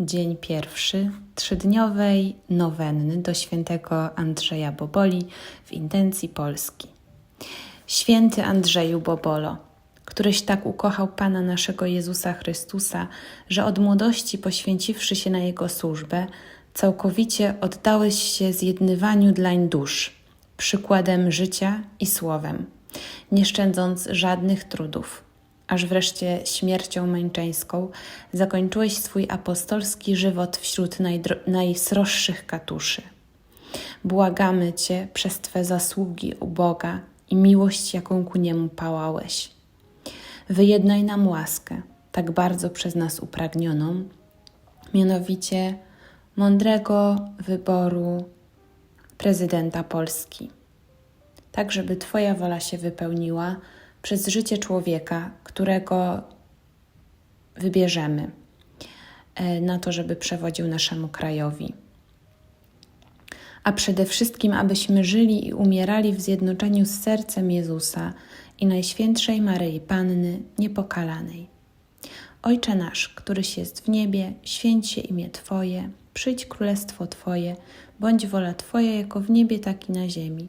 Dzień pierwszy trzydniowej nowenny do świętego Andrzeja Boboli w intencji Polski. Święty Andrzeju Bobolo, któryś tak ukochał Pana naszego Jezusa Chrystusa, że od młodości poświęciwszy się na Jego służbę, całkowicie oddałeś się zjednywaniu dlań dusz, przykładem życia i słowem, nie szczędząc żadnych trudów, aż wreszcie śmiercią męczeńską zakończyłeś swój apostolski żywot wśród najsroższych katuszy. Błagamy Cię przez Twe zasługi u Boga i miłość, jaką ku Niemu pałałeś. Wyjednaj nam łaskę, tak bardzo przez nas upragnioną, mianowicie mądrego wyboru prezydenta Polski, tak żeby Twoja wola się wypełniła przez życie człowieka, którego wybierzemy e, na to, żeby przewodził naszemu krajowi. A przede wszystkim, abyśmy żyli i umierali w zjednoczeniu z sercem Jezusa i Najświętszej Maryi Panny Niepokalanej. Ojcze nasz, któryś jest w niebie, święć się imię Twoje, przyjdź królestwo Twoje, bądź wola Twoja jako w niebie, tak i na ziemi.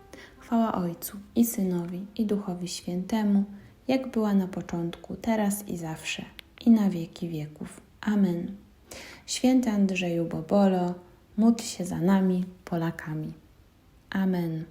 Chwała Ojcu i Synowi i Duchowi Świętemu, jak była na początku, teraz i zawsze, i na wieki wieków. Amen. Święty Andrzeju Bobolo, módl się za nami, Polakami. Amen.